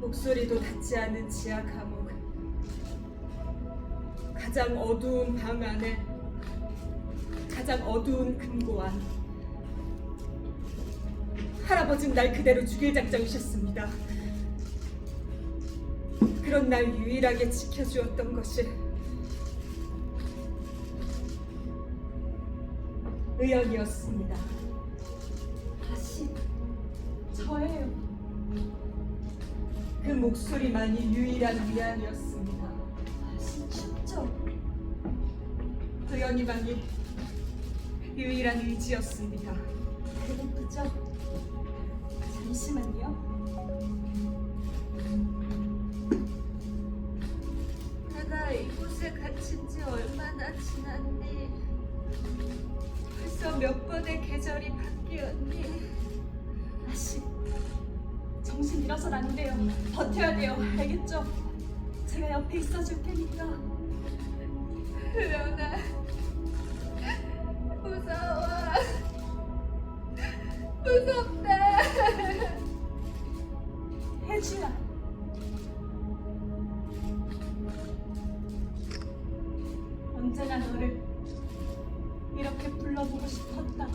목소리도 닿지 않은 지하 감옥. 가장 어두운 방 안에 가장 어두운 금고 안. 할아버지는 날 그대로 죽일 작정이셨습니다. 그런 날 유일하게 지켜주었던 것이 의연이었습니다. 다시 저예요. 그 목소리만이 유일한 위안이었습니다. 다시 춥죠. 의연이만이 유일한 의지였습니다. 그랬죠. 잠시만요. 내가 이곳에 갇힌 지 얼마나 지났니? 벌써 몇 번의 계절이 바뀌었니? 잃어선 안 돼요. 버텨야 돼요. 알겠죠? 제가 옆에 있어줄 테니까. 의연아, 무서워. 무섭다. 혜주야. 언제나 너를 이렇게 불러보고 싶었다.